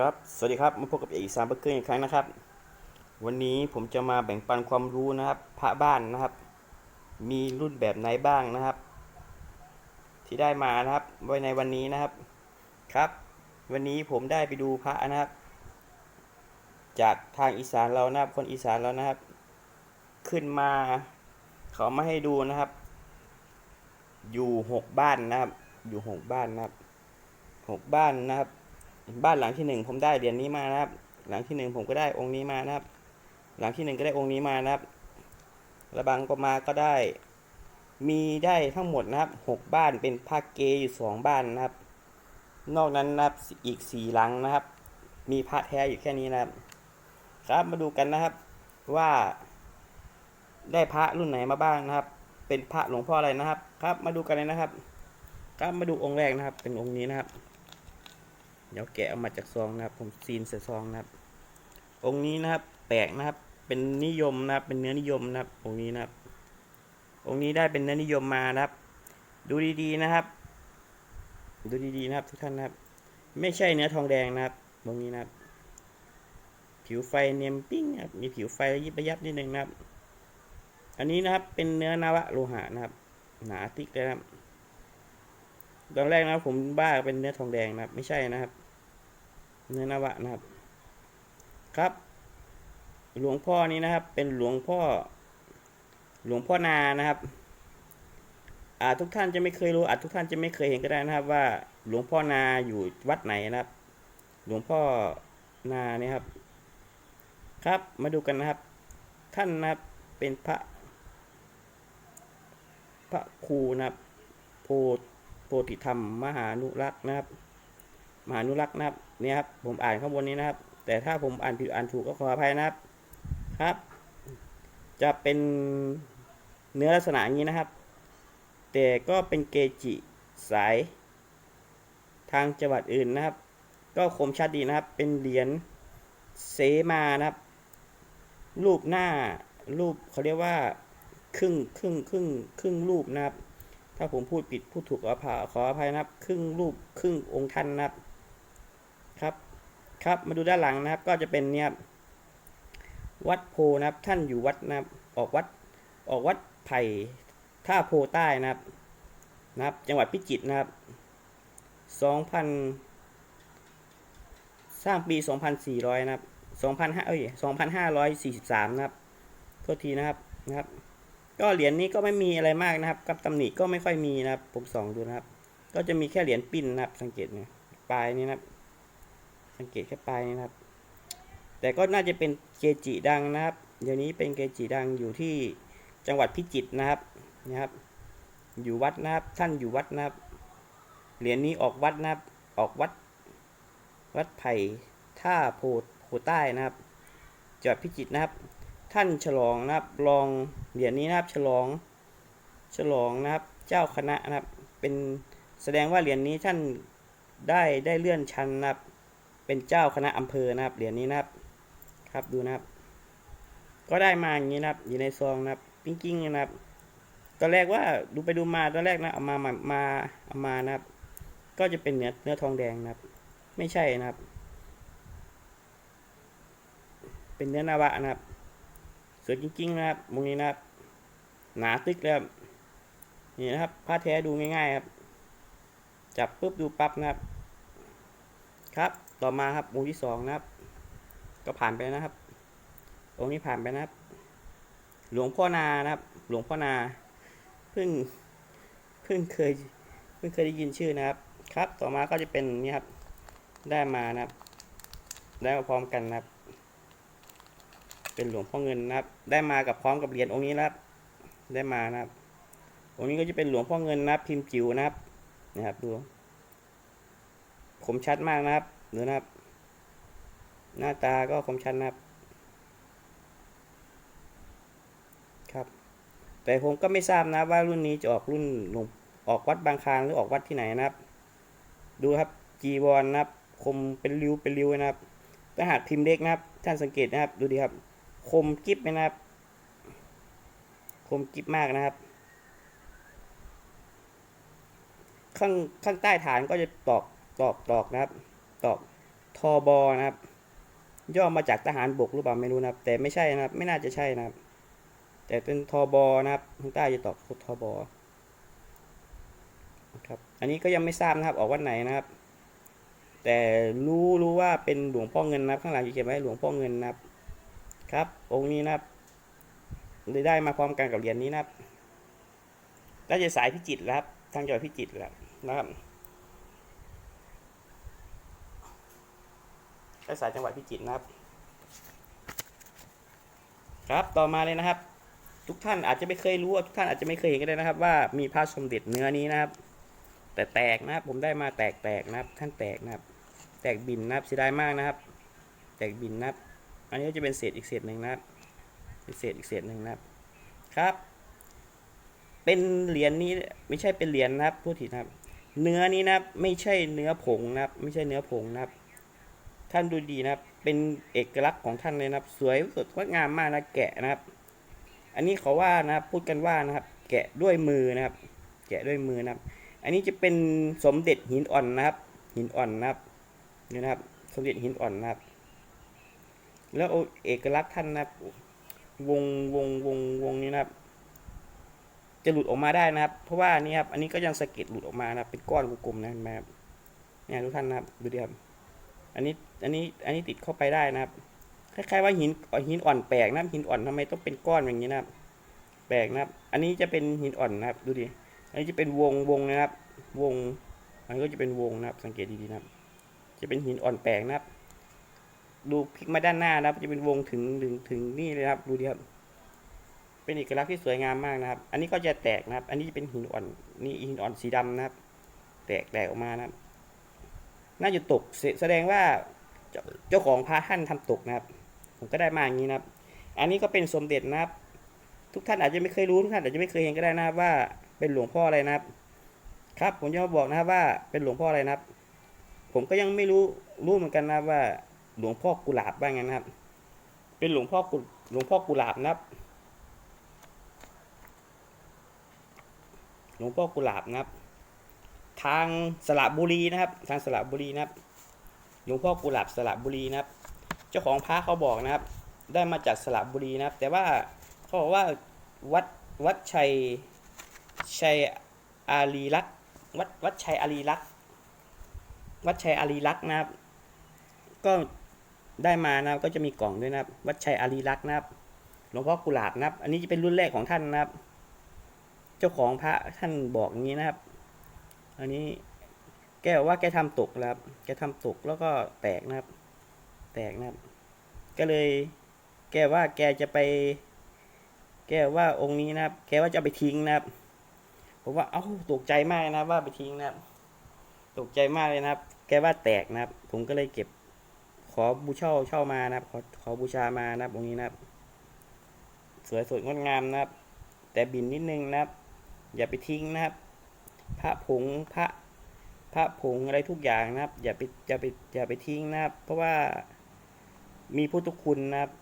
ครับ สวัสดีครับ มาพบกับเอกสารเบอร์เกอร์อีกครั้งนะครับ วันนี้ผมจะมาแบ่งปันความรู้นะครับ พระบ้านนะครับ มีรุ่นแบบไหนบ้างนะครับ ที่ได้มานะครับ ไว้ในวันนี้นะครับ ครับ วันนี้ผมได้ไปดูพระนะครับ จากทางอีสานเรานะครับ คนอีสานเรานะครับ ขึ้นมาเขามาให้ดูนะครับ อยู่หกบ้านนะครับ อยู่หกบ้านนะครับหกบ้านนะครับ บ้านหลังที่หนึ่งผมได้เหรียญนี้มานะครับ หลังที่หนึ่งผมก็ได้องค์นี้มานะครับ หลังที่หนึ่งก็ได้องค์นี้มานะครับระบังก็มาก็ได้ มีได้ทั้งหมดนะครับหกบ้านเป็นภาคเกอยู่สองบ้านนะครับ นอกนั้นนะครับอีกสี่หลังนะครับ มีพระแท้อยู่แค่นี้นะครับ ครับมาดูกันนะครับว่า ได้พระรุ่นไหนมาบ้างนะครับ เป็นพระหลวงพ่ออะไรนะครับ ครับ มาดูกันเลยนะครับ ครับมาดูองค์แรกนะครับ เป็นองค์นี้นะครับ เดี๋ยวแกะออกมาจากซองนะครับ ผมซีนใส่ซองนะครับ องค์นี้นะครับ แปลกนะครับ เป็นนิยมนะครับ เป็นเนื้อนิยมนะครับ องค์นี้นะครับ องค์นี้ได้เป็นเนื้อนิยมมานะครับ ดูดีๆนะครับ ดูดีๆนะครับทุกท่านนะครับ ไม่ใช่เนื้อทองแดงนะครับ องค์นี้นะครับ ผิวไฟเนียมปิ้งครับ มีผิวไฟยิบยับนิดนึงนะครับ อันนี้นะครับ เป็นเนื้อนาวะโลหะนะครับ หนาติ๊กเลยนะครับตอนแรกนะครับผมบ้าเป็นเนื้อทองแดงนะครับ ไม่ใช่นะครับ เนื้อนวะนะครับ ครับ หลวงพ่อนี้นะครับ เป็นหลวงพ่อ หลวงพ่อนานะครับอาจทุกท่านจะไม่เคยรู้อาจทุกท่านจะไม่เคยเห็นก็ได้นะครับ ว่าหลวงพ่อนาอยู่วัดไหนนะครับ หลวงพ่อนาเนี่ยครับ ครับมาดูกันนะครับ ท่านนะครับเป็นพระ พระครูนะครับโพโพธิธรรม มหานุรักษ์นะครับ มหานุรักษ์นะครับ นี่ยครับผมอ่านข้างบนนี้นะครับ แต่ถ้าผมอ่านผิดอ่านถูกก็ขออภัยนะครับครับ จะเป็นเนื้อลักษณะอย่างนี้นะครับ แต่ก็เป็นเกจิสายทางจังหวัดอื่นนะครับ ก็คมชัดดีนะครับ เป็นเหรียญเสมานะครับ รูปหน้ารูปเขาเรียกว่าครึ่งครึ่งครึ่งครึ่งรูปนะครับ ถ้าผมพูดผิดพูดถูกขออภัยขออภัยนะครับ ครึ่งรูปครึ่งองค์ท่านนะครับ ครับครับมาดูด้านหลังนะครับก็จะเป็นเนี่ยวัดโพนะครับท่านอยู่วัดนะครับออกวัดออกวัดไผ่ท่าโพใต้นะครับนะครับ จังหวัดพิจิตรนะครับสองพันสร้างปีสองพันสี่ร้อยนะครับสองพันห้าเอ้ยสองพันห้าร้อยสี่สิบสามนะครับโทษทีนะครับนะครับ ก็เหรียญนี้ก็ไม่มีอะไรมากนะครับ กับตำหนิก็ไม่ค่อยมีนะครับ ผมส่องดูนะครับ ก็จะมีแค่เหรียญปิ้นนะครับ สังเกตเนี่ยปลายนี้นะครับ สังเกตแค่ปลายนี้นะครับ แต่ก็น่าจะเป็นเกจิดังนะครับ เดี๋ยวนี้เป็นเกจิดังอยู่ที่จังหวัดพิจิตรนะครับนะครับ อยู่วัดนะครับท่านอยู่วัดนะครับเหรียญนี้ออกวัดนะครับออกวัด วัดไผ่ท่าโพโพใต้นะครับจังหวัดพิจิตรนะครับ ท่านฉลองนะครับรองเหรียญนี้นะครับฉลอง ฉลองนะครับ เจ้าคณะนะครับเป็นแสดงว่าเหรียญนี้ท่านได้ได้เลื่อนชั้นนะครับ เป็นเจ้าคณะอำเภอนะครับเหรียญนี้นะครับ ครับดูนะครับ ก็ได้มาอย่างนี้นะครับ อยู่ในซองนะครับ ปิ้งกิ้งนะครับ ตอนแรกว่าดูไปดูมาตอนแรกนะเอามามามาเอามานะครับ ก็จะเป็นเนื้อเนื้อทองแดงนะครับ ไม่ใช่นะครับ เป็นเนื้อนาวะนะครับสวยจริงๆนะครับมุมนี้นะครับ หนาตึกเลยครับนี่นะครับผ้าแท้ดูง่ายๆครับ จับปุ๊บดูปั๊บนะครับ ครับ ต่อมาครับองค์ที่สองนะครับ ก็ผ่านไปนะครับ องค์นี้ผ่านไปนะครับ หลวงพ่อนานะครับ หลวงพ่อนาเพิ่งเพิ่งเคยเพิ่งเคยได้ยินชื่อนะครับ ครับ ต่อมาก็จะเป็นนี่ครับ ได้มานะครับ ได้มาพร้อมกันนะครับ เป็นหลวงพ่อเงินนะครับ ได้มากับพร้อมกับเหรียญองค์นี้นะครับ ได้มานะครับ องค์นี้ก็จะเป็นหลวงพ่อเงินนะครับ พิมพ์จิ๋วนะครับ นะครับดู คมชัดมากนะครับ ดูนะครับ หน้าตาก็คมชัดนะครับ ครับ แต่ผมก็ไม่ทราบนะว่ารุ่นนี้จะออกรุ่นลงออกวัดบางคานหรือออกวัดที่ไหนนะครับ ดูครับจีวรนะครับ คมเป็นริ้วเป็นริ้วนะครับถ้าหากพิมพ์เล็กนะครับ ท่านสังเกตนะครับ ดูดีครับ คมกิฟไหมนะครับ คมกิฟมากนะครับข้างข้างใต้ฐานก็จะตอกตอกตอกนะครับ อกทอบอนะครับ ย่อมาจากทหารบกหรือเปล่าไม่รู้นะครับ แต่ไม่ใช่นะครับ ไม่น่าจะใช่นะครับ แต่เป็นทอบอนะครับทางใต้จะตอบทอบอครับอันนี้ก็ยังไม่ทราบนะครับออกวันไหนนะครับ แต่รู้รู้ว่าเป็นหลวงพ่อเงินนะครับ ข้างหลังจะเขียนไว้หลวงพ่อเงินนะครับ ครับ องค์นี้นะครับเลยได้มาพร้อมกันกับเหรียญนี้นะครับน่าจะสายพิจิตรครับ ทางจังหวัดพิจิตรแล้วนะครับ ก็สายจังหวัดพิจิตรนะครับ ครับต่อมาเลยนะครับ ทุกท่านอาจจะไม่เคยรู้ทุกท่านอาจจะไม่เคยเห็นก็ได้นะครับ ว่ามีพระสมเด็จเนื้อนี้นะครับ แต่แตกนะครับ ผมได้มาแตกแตกนะครับ ท่านแตกนะครับ แตกบินนะครับเสียดายมากนะครับ แตกบินนะครับ อันนี้จะเป็นเศษอีกเศษหนึ่งนะครับเป็นเศษอีกเศษหนึ่งนะครับครับ เป็นเหรียญนี้ไม่ใช่เป็นเหรียญนะครับพูดผิดนะครับ เนื้อนี้นะครับ ไม่ใช่เนื้อผงนะครับ ไม่ใช่เนื้อผงนะครับ ท่านดูดีนะครับ เป็นเอกลักษณ์ของท่านเลยนะครับ สวยสดงดงามมากนะแกะนะครับ อันนี้เขาว่านะครับพูดกันว่านะครับ แกะด้วยมือนะครับ แกะด้วยมือนะครับ อันนี้จะเป็นสมเด็จหินอ่อนนะครับ หินอ่อนนะครับนี่นะครับ สมเด็จหินอ่อนนะครับ แล้วเอกลักษณ์ท่านนะครับ วงวงวงวงนี้นะครับ จะหลุดออกมาได้นะครับ เพราะว่านี่ครับ อันนี้ก็ยังสะเก็ดหลุดออกมานะครับ เป็นก้อนกลมๆนะครับเนี่ยทุกท่านนะครับดูดิครับ อันนี้อันนี้อันนี้ติดเข้าไปได้นะครับ คล้ายๆว่าหินหินอ่อนแปลกนะครับหินอ่อนทำไมต้องเป็นก้อนอย่างนี้นะครับ แปลกนะครับ อันนี้จะเป็นหินอ่อนนะครับ ดูดิอันนี้จะเป็นวงวงนะครับ วงอันนี้ก็จะเป็นวงนะครับ สังเกตดีๆนะครับ จะเป็นหินอ่อนแปลกนะครับ ดูพลิกมาด้านหน้านะครับ จะเป็นวงถึงถึงถึงนี่เลยครับ ดูดิครับเป็นเอกลักษณ์ที่สวยงามมากนะครับ อันนี้ก็จะแตกนะครับ อันนี้จะเป็นหินอ่อน นี่หินอ่อนสีดำนะครับ แตกแตกออกมานะครับ น่าจะตกแสดงว่าเจ้าเจ้าของพระท่านทำตกนะครับ ผมก็ได้มาอย่างนี้นะครับ อันนี้ก็เป็นสมเด็จนะครับ ทุกท่านอาจจะไม่เคยรู้ทุกท่านอาจจะไม่เคยเห็นก็ได้นะครับว่าเป็นหลวงพ่ออะไรนะครับ ครับผมจะมาบอกนะครับว่าเป็นหลวงพ่ออะไรนะครับ ผมก็ยังไม่รู้รู้เหมือนกันนะว่าหลวงพ่อกุหลาบว่างนะครับ เป็นหลวงพ่อกุหลวงพ่อกุหลาบนะครับ หลวงพ่อกุหลาบนะครับ ทางสระบุรีนะครับ ทางสระบุรีนะครับหลวงพ่อกุหลาบสระบุรีนะครับ เจ้าของพระเขาบอกนะครับ ได้มาจากสระบุรีนะครับ แต่ว่าเขาบอกว่าวัดวัดชัยชัยอารีลักวัดวัดชัยอารีลักวัดชัยอารีลักนะครับ ก็ได้มานะครับก็จะมีกล่องด้วยนะครับ วัดชัยอารีลักนะครับหลวงพ่อกุหลาบนะครับ อันนี้จะเป็นรุ่นแรกของท่านนะครับ เจ้าของพระท่านบอกอย่างนี้นะครับ อันนี้แกบอกว่าแกทำตกแล้วครับ แกทำตกแล้วก็แตกนะครับ แตกนะครับ ก็เลย แกว่าแกจะไป แกว่าองค์นี้นะครับ แกว่าจะไปทิ้งนะครับ ผมว่า เอ้า ตกใจมากนะว่าไปทิ้งนะครับ ตกใจมากเลยนะครับ แกว่าแตกนะครับ ผมก็เลยเก็บ ขอบูเช่าเช่ามานะครับ ขอขอบูชามานะครับ องค์นี้นะครับ สวยสดงดงามนะครับ แต่บินนิดนึงนะครับ อย่าไปทิ้งนะครับ พระผงพระพระผงอะไรทุกอย่างนะครับ อย่าไปอย่าไปอย่าไปทิ้งนะครับ เพราะว่ามีพุทธคุณนะครับ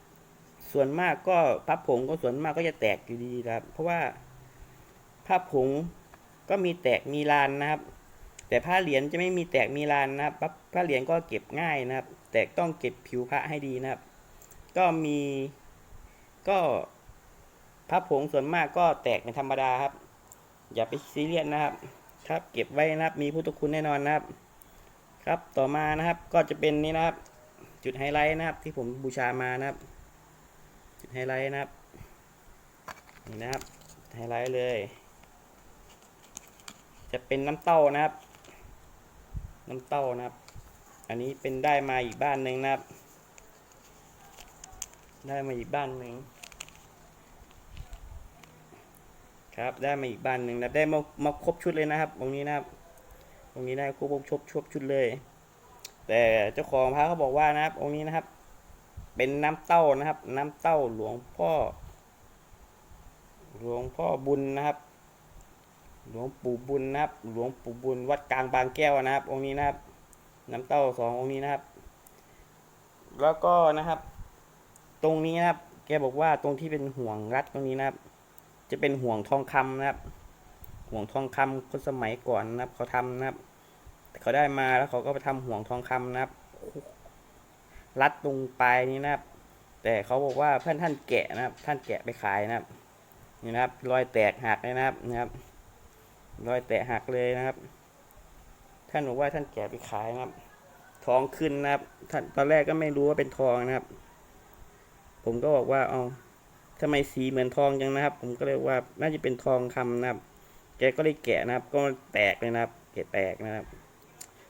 ส่วนมากก็พระผงก็ส่วนมากก็จะแตกอยู่ดีนะครับ เพราะว่าพระผงก็มีแตกมีลานนะครับ แต่พระเหรียญจะไม่มีแตกมีลานนะครับพระพระเหรียญก็เก็บง่ายนะครับ แต่ต้องเก็บผิวพระให้ดีนะครับ ก็มีก็พระผงส่วนมากก็แตกเป็นธรรมดาครับ อย่าไปซีเรียสนะครับ ครับ เก็บไว้นะครับ มีพุทธคุณแน่นอนนะครับ ครับต่อมานะครับก็จะเป็นนี่นะครับ จุดไฮไลท์นะครับ ที่ผมบูชามานะครับ จุดไฮไลท์นะครับนี่นะครับไฮไลท์เลย จะเป็นน้ำเต้านะครับ น้ำเต้านะครับ อันนี้เป็นได้มาอีกบ้านหนึ่งนะครับ ได้มาอีกบ้านหนึ่ง ครับได้มาอีกบ้านหนึ่งนะได้มามาครบชุดเลยนะครับ ตรงนี้นะครับ ตรงนี้ได้ครบครบครบชุดเลย แต่เจ้าของพระเขาบอกว่านะครับ องค์นี้นะครับ เป็นน้ำเต้านะครับ น้ำเต้าหลวงพ่อ หลวงพ่อบุญนะครับ หลวงปู่บุญนะครับ หลวงปู่บุญวัดกลางบางแก้วนะครับ องค์นี้นะครับ น้ำเต้าสององค์นี้นะครับ แล้วก็นะครับ ตรงนี้นะครับ แกบอกว่าตรงที่เป็นห่วงรัดตรงนี้นะครับ จะเป็นห่วงทองคำนะครับ ห่วงทองคำคนสมัยก่อนนะครับ เขาทำนะครับเขาได้มาแล้วเขาก็ไปทำห่วงทองคำนะครับ รัดตรงปลายนี้นะครับ แต่เขาบอกว่าเพื่อนท่านแกะนะครับ ท่านแกะไปขายนะครับ นี่นะครับ รอยแตกหักเลยนะครับนะครับ รอยแตกหักเลยนะครับ ท่านบอกว่าท่านแกะไปขายนะครับ ทองขึ้นนะครับ ท่านตอนแรกก็ไม่รู้ว่าเป็นทองนะครับ ผมก็บอกว่าเอา ทำไมสีเหมือนทองจังนะครับ ผมก็เลยว่าน่าจะเป็นทองคำนะครับ แกก็เลยแกะนะครับ ก็แตกเลยนะครับ แกะแตกนะครับ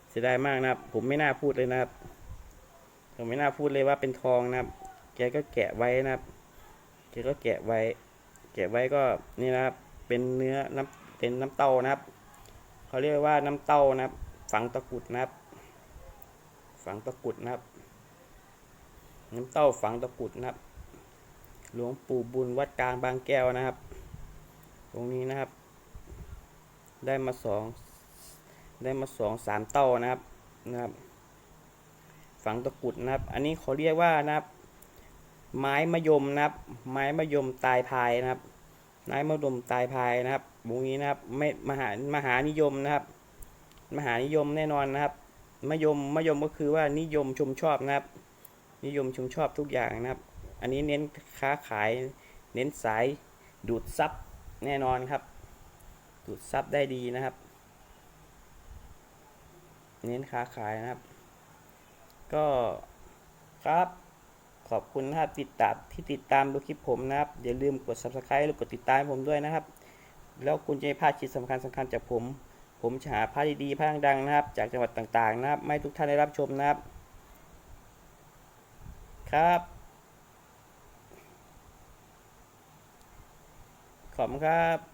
เสียดายมากนะครับ ผมไม่น่าพูดเลยนะครับ ผมไม่น่าพูดเลยว่าเป็นทองนะครับ แกก็แกะไว้นะครับ แกก็แกะไว้ แกะไว้ก็นี่นะครับ เป็นเนื้อน้ำเป็นน้ำเต้านะครับเขาเรียกว่าน้ำเต้านะครับ ฝังตะกุดนะครับ ฝังตะกุดนะครับ น้ำเต้าฝังตะกุดนะครับ หลวงปู่บุญวัดกลางบางแก้วนะครับ ตรงนี้นะครับ ได้มาสองได้มาสองสามเต้านะครับนะครับ ฝังตะกุดนะครับ อันนี้เขาเรียกว่านะครับ ไม้มะยมนะครับ ไม้มะยมตายพายนะครับไม้มะยมตายพายนะครับวงนี้นะครับไม่มหามหานิยมนะครับ มหานิยมแน่นอนนะครับมะยมมะยมก็คือว่านิยมชมชอบนะครับ นิยมชมชอบทุกอย่างนะครับ อันนี้เน้นค้าขาย เน้นสายดูดซับแน่นอนครับ ดูดซับได้ดีนะครับ เน้นค้าขายนะครับ ก็ครับขอบคุณนะครับติดตามที่ติดตามดูคลิปผมนะครับ อย่าลืมกด subscribe หรือกดติดตามผมด้วยนะครับ แล้วคุณจะไม่พลาดคลิปสำคัญสำคัญจากผม ผมจะหาผ้าดีๆผ้าดังๆนะครับ จากจังหวัดต่างๆ นะครับไม่ทุกท่านได้รับชมนะครับ ครับ ขอบคุณครับ